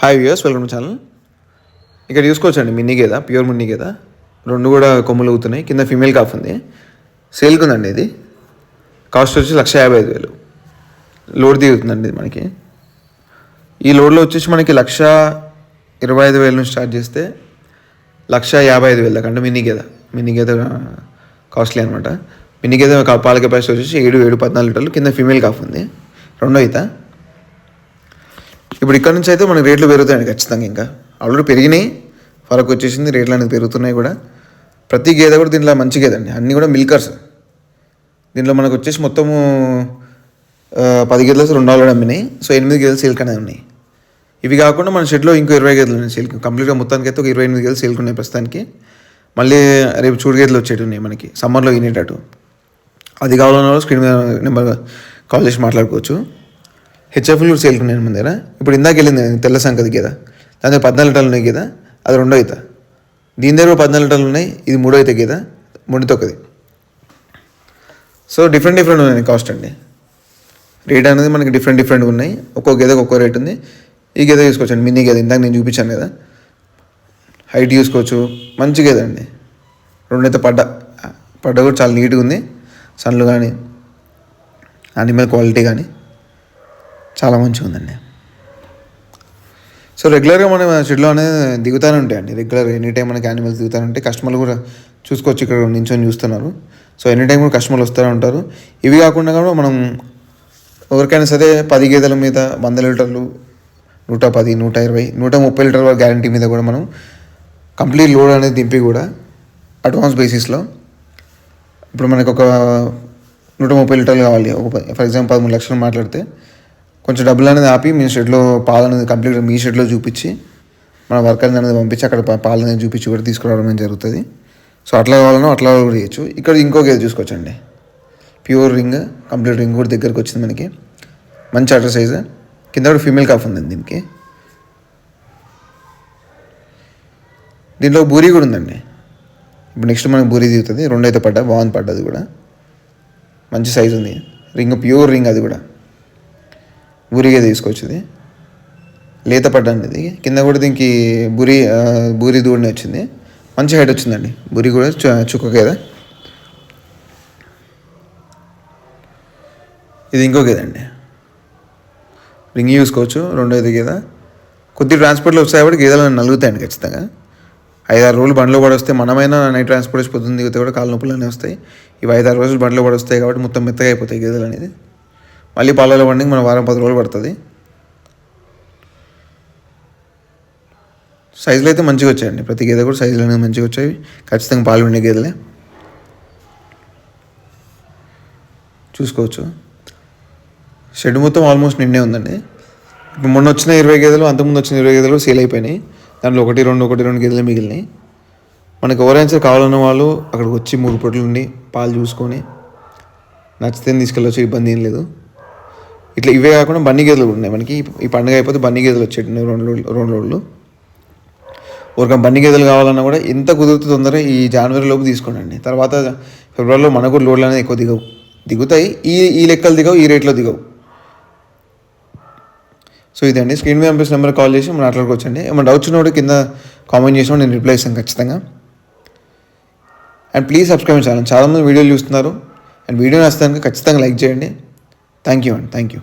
Hi viewers welcome to channel ఇక్కడ చూసుకోవచ్చండి Minnie గేద ప్యూర్ మిన్నీ గేద రెండు కూడా కొమ్ములు అవుతున్నాయి కింద ఫీమేల్ కాఫ్ ఉంది. సేల్కి ఉందండి ఇది. కాస్ట్ వచ్చి లక్ష యాభై ఐదు వేలు. లోడ్ దిగుతుందండి ఇది మనకి. ఈ లోడ్లో వచ్చేసి మనకి లక్ష ఇరవై ఐదు వేల నుంచి స్టార్ట్ చేస్తే లక్ష యాభై ఐదు వేల దాకా అంటే మినీ గేద మినీ గేద కాస్ట్లీ అనమాట మినీ గేద పాల కెపాసిటీ వచ్చేసి ఏడు ఏడు పద్నాలుగు లీటర్లు. కింద ఫీమేల్ కాఫ్ ఉంది. రెండో ఈత ఇప్పుడు ఇక్కడ నుంచి అయితే మనకి రేట్లు పెరుగుతాయండి ఖచ్చితంగా ఇంకా. ఆల్రెడీ పెరిగినాయి. ఫరక్ వచ్చేసింది రేట్లు అనేది పెరుగుతున్నాయి కూడా. ప్రతి గేదె కూడా దీంట్లో మంచి గేదె అండి. అన్నీ కూడా మిల్కర్స్. దీంట్లో మనకు వచ్చేసి మొత్తము పది గేదెలు రెండు ఆల్రెడీ అమ్మినాయి. సో ఎనిమిది గేదెలు సేల్క్ అనేది ఉన్నాయి. ఇవి కాకుండా మన షెడ్లో ఇంకో ఇరవై గేదెలు ఉన్నాయి సేల్క్. కంప్లీట్గా మొత్తానికి అయితే ఒక ఇరవై ఎనిమిది గేదెలు సేల్క్ ఉన్నాయి ప్రస్తుతానికి. మళ్ళీ రేపు చూడు గేదెలు వచ్చేటి ఉన్నాయి మనకి. సమ్మర్లో వినేటట్టు అది కావాలన్న వాళ్ళు స్క్రీన్ మీద నెంబర్ కాల్ చేసి మాట్లాడుకోవచ్చు. హెచ్ఎఫ్లు కూడా సేల్కి ఉన్నాయి ఇప్పుడు ఇందాక వెళ్ళింది తెల్ల సంకది గేద దాని దగ్గర పద్నాలుగు లీటర్లు ఉన్నాయి గేద అది రెండో అవుతా దీని దగ్గర కూడా పద్నాలుగు లీటర్లు ఉన్నాయి ఇది మూడో అయితే గేద మూడు ఒకది సో డిఫరెంట్ డిఫరెంట్ ఉన్నాయి కాస్ట్ అండి. రేట్ అనేది మనకి డిఫరెంట్ డిఫరెంట్గా ఉన్నాయి. ఒక్కో గేదెకి ఒక్కో రేట్ ఉంది. ఈ గేదె చూసుకోవచ్చండి మినీ గేదె ఇందాక నేను చూపించాను కదా. హైట్ చూసుకోవచ్చు. మంచి గేదె అండి. రెండైతే పడ్డ పడ్డ కూడా చాలా నీట్గా ఉంది. సన్లు కానీ అనిమల్ క్వాలిటీ కానీ. చాలా మంచిగా ఉందండి సో రెగ్యులర్గా మనం షెడ్లో అనేది దిగుతూనే ఉంటాయండి రెగ్యులర్ ఎనీ టైం మనకి యానిమల్స్ దిగుతూనే ఉంటాయి. కస్టమర్లు కూడా చూసుకోవచ్చు ఇక్కడ నించొని చూస్తున్నారు. సో ఎనీ టైం కూడా కస్టమర్లు వస్తూనే ఉంటారు. ఇవి కాకుండా కూడా మనం ఎవరికైనా సరే పది గేదెల మీద వంద లీటర్లు నూట పది నూట ఇరవై నూట ముప్పై లీటర్ల గ్యారంటీ మీద కూడా మనం కంప్లీట్ లోడ్ అనేది దింపి కూడా అడ్వాన్స్ బేసిస్లో ఇప్పుడు మనకు ఒక నూట ముప్పై లీటర్లు కావాలి. ఒక ఫర్ ఎగ్జాంపుల్ పదమూడు లక్షలు మాట్లాడితే కొంచెం డబ్బులు అనేది ఆపి మీ షెడ్లో పాలు అనేది కంప్లీట్గా మీ షెడ్లో చూపించి మన వర్కర్ అనేది పంపించి అక్కడ పాలు అనేది చూపించి కూడా తీసుకురావడం అనేది జరుగుతుంది. సో అట్లా కావాలన్నా అట్లా కూడా చేయొచ్చు. ఇక్కడ ఇంకో గేదె చూసుకోవచ్చండి. ప్యూర్ రింగ్ కంప్లీట్ రింగ్ కూడా దగ్గరకు వచ్చింది మనకి. మంచి అటర్ సైజు కింద కూడా ఫీమేల్ కాఫ్ ఉందండి దీనికి. దీంట్లో బూరి కూడా ఉందండి. ఇప్పుడు నెక్స్ట్ మనకి బూరి దిగుతుంది. రెండైతే పడ్డా బాగుంది పడ్డది కూడా. మంచి సైజు ఉంది. రింగ్ ప్యూర్ రింగ్ అది కూడా. బురిగే తీసుకోవచ్చు ఇది లేత పడ్డండి ఇది. కింద కూడా దీనికి బూరి ఆ, బూరి దూడని వచ్చింది. మంచి హైట్ వచ్చిందండి. బూరి కూడా చుక్క కదా. ఇది ఇంకో గేదండి రింగ్ చూసుకోవచ్చు రెండోది గేద కొద్ది ట్రాన్స్పోర్ట్లో వస్తాయి కాబట్టి గేదెలు నలుగుతాయండి ఖచ్చితంగా. ఐదారు రోజులు బండ్లో పడి వస్తే మనమైనా నైట్ ట్రాన్స్పోర్ట్ వచ్చి పొద్దున్న దిగితే కూడా కాళ్ళ నొప్పులు అనేవి వస్తాయి. ఇవి ఐదారు రోజులు బండ్లో పడి వస్తాయి కాబట్టి మొత్తం మెత్తగా అయిపోతాయి గేదెలు అనేది. మళ్ళీ పాలలో పండికి మన వారం పది రోజులు పడుతుంది. సైజులు అయితే మంచిగా వచ్చాయండి. ప్రతి గేదె కూడా సైజులు అనేవి మంచిగా వచ్చాయి. ఖచ్చితంగా పాలు ఉండే గేదెలే. చూసుకోవచ్చు. షెడ్ మొత్తం ఆల్మోస్ట్ నిండే ఉందండి. ఇప్పుడు మొన్న వచ్చిన ఇరవై గేదెలు అంతకుముందు వచ్చిన ఇరవై గేదెలు సేల్ అయిపోయినాయి. దాంట్లో ఒకటి రెండు ఒకటి రెండు గేదెలు మిగిలినాయి. మనకు ఎవరైనా సరే కావాలన్న వాళ్ళు అక్కడికి వచ్చి మూడు పొట్లు ఉండి పాలు చూసుకొని నచ్చితే తీసుకెళ్ళొచ్చు ఇబ్బంది ఏం లేదు. ఇట్లా ఇవే కాకుండా బన్నీ గేదెలు కూడా ఉన్నాయి. మనకి ఈ- పండుగ అయిపోతే బన్నీ గేదెలు వచ్చేటి రెండు రోజులు రెండు రోజులు. ఊరికం బన్నీ గేదెలు కావాలన్నా కూడా ఎంత కుదిరితే తొందరగా ఈ జనవరి లోపు తీసుకోండి. తర్వాత ఫిబ్రవరిలో మనకు లోడ్లు అనేది ఎక్కువ దిగవు. దిగుతాయి. ఈ ఈ లెక్కలు దిగవు ఈ రేట్లో దిగవు. సో ఇదండి. స్క్రీన్ మీద పంపిస్తున్న నెంబర్ కాల్ చేసి మనం మాట్లాడుకోవచ్చండి ఏమైనా డౌట్స్ ఉన్నప్పుడు కింద కామెంట్ చేసినా నేను రిప్లై ఇస్తాను ఖచ్చితంగా. And please subscribe channel. చాలామంది వీడియోలు చూస్తున్నారు. అండ్ వీడియో నచ్చితే ఖచ్చితంగా లైక్ చేయండి. താങ്ക് യു ആണ് താങ്ക് യു